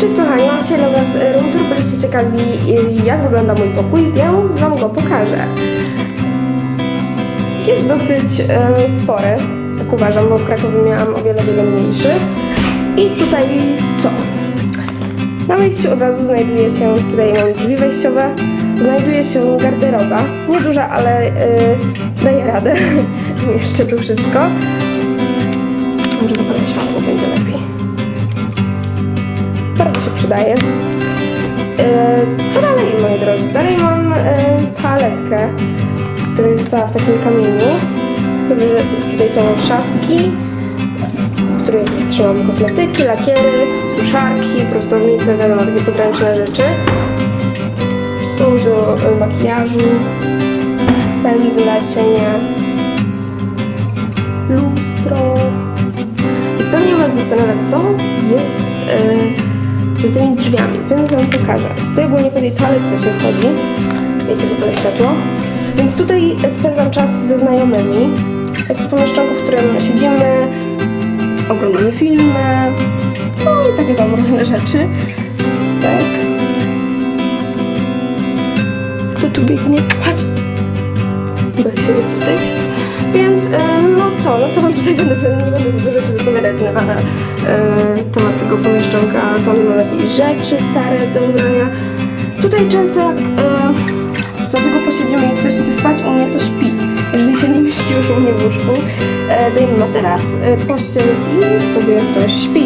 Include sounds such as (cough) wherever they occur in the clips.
Cześć kochani, mam dzisiaj dla Was room tour, byliście ciekawi y, jak wygląda mój pokój, więc Wam go pokażę. Jest dosyć e, spory, tak uważam, bo w Krakowie miałam o wiele, wiele mniejszy. I tutaj co? Na wejściu od razu znajduje się, tutaj mam drzwi wejściowe, znajduje się garderoba. Nieduża, ale e, daje radę. (laughs) Jeszcze tu wszystko. Może zapalę światło, będzie lepiej przydaje. Yy, Co dalej, moi drodzy? Dalej mam yy, toaletkę, która jest w takim kamieniu. Dobrze, Tutaj są szafki, w których trzymam kosmetyki, lakiery, suszarki, prostownice, wiadomo, takie podręczne rzeczy. Dużo yy, makijażu, pędzle, cienie, lustro. I pewnie Was zastanawia, co jest yy, za tymi drzwiami, więc Wam pokażę. Tutaj ogólnie po tej toaletce się wchodzi. Wiecie, że to światło. Więc tutaj spędzam czas ze znajomymi. Jest to pomieszczonko, w którym siedzimy, oglądamy filmy, no i takie tam różne rzeczy. Tak. Kto tu biegnie? Patrz! Chyba się tutaj. Więc no co, no co wam tutaj będę, nie będę dużo się wypowiadać na, na temat tego pomieszczonka. Tam mamy jakieś rzeczy stare do ubrania. Tutaj często jak e, za długo posiedzimy i ktoś chce spać, u mnie to śpi. Jeżeli się nie mieści już u mnie w łóżku, e, dajemy materac, e, pościel i sobie ktoś śpi.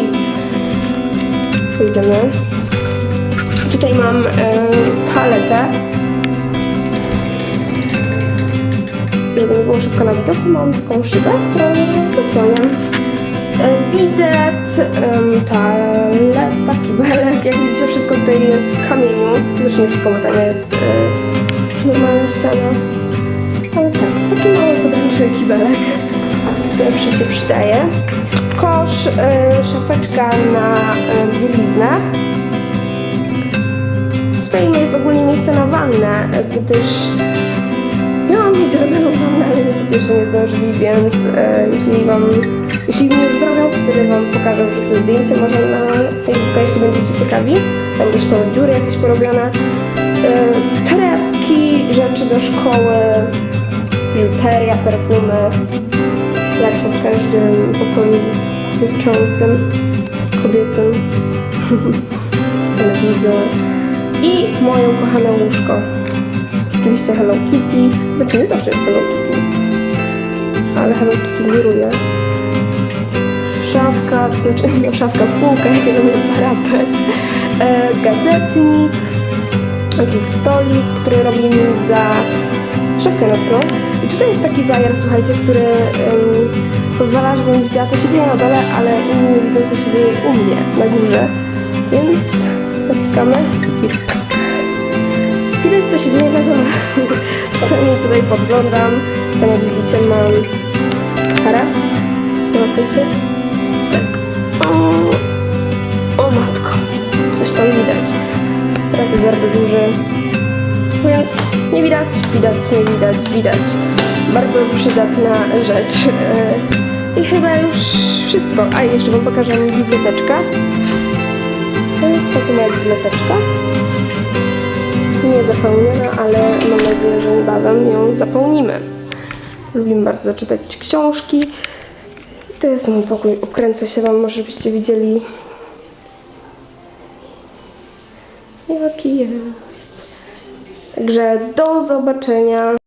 Pójdziemy. Tutaj mam e, toaletę. żeby nie było wszystko na widoku, mam taką szybę, którą zasłaniam. Widzet, um, toaleta, kibelek, jak widzicie wszystko tutaj jest w kamieniu. Zresztą nie wszystko, bo tam jest e, normalna ściana. Ale tak, taki mały podręczny kibelek, który się przydaje. Kosz, e, szafeczka na e, bieliznę. Tutaj jest ogólnie miejsce na wannę, gdyż Miałam mieć robioną wannę, ale niestety jeszcze nie zdążyli, więc jeśli wam, jeśli mi już zrobią, wtedy wam pokażę wrzucę zdjęcie może na Facebooka, jeśli będziecie ciekawi. Tam też są dziury jakieś porobione. E, torebki, rzeczy do szkoły, biżuteria, perfumy, jak to w każdym pokoju dziewczącym, kobiecym. (laughs) Telewizor. I moje ukochane łóżko. Oczywiście Hello Kitty. Znaczy nie zawsze jest Hello Kitty. Ale Hello Kitty wiruje. Szafka, no szafka, półka, jakiego jest parapet. E, gazetnik. Jakiś stolik, który robimy za szafkę nocną. I tutaj jest taki bajer, słuchajcie, który em, pozwala, żebym widziała co się dzieje na dole, ale inni nie widzą co się dzieje u mnie na górze. Więc naciskamy i (laughs) Widać co się dzieje na dole. (laughs) Czasami tutaj podglądam. Tam jak widzicie mam. Napisy. O, matko. Coś tam widać. Teraz jest bardzo duży. Więc nie widać, widać, nie widać, widać. Bardzo przydatna rzecz. E, I chyba już wszystko. A jeszcze wam pokażę biblioteczkę. Więc to moja biblioteczka nie zapełniona, ale mam nadzieję, że niebawem ją zapełnimy. Lubimy bardzo czytać książki. To jest mój pokój. Ukręcę się Wam, może byście widzieli jaki jest. Także do zobaczenia.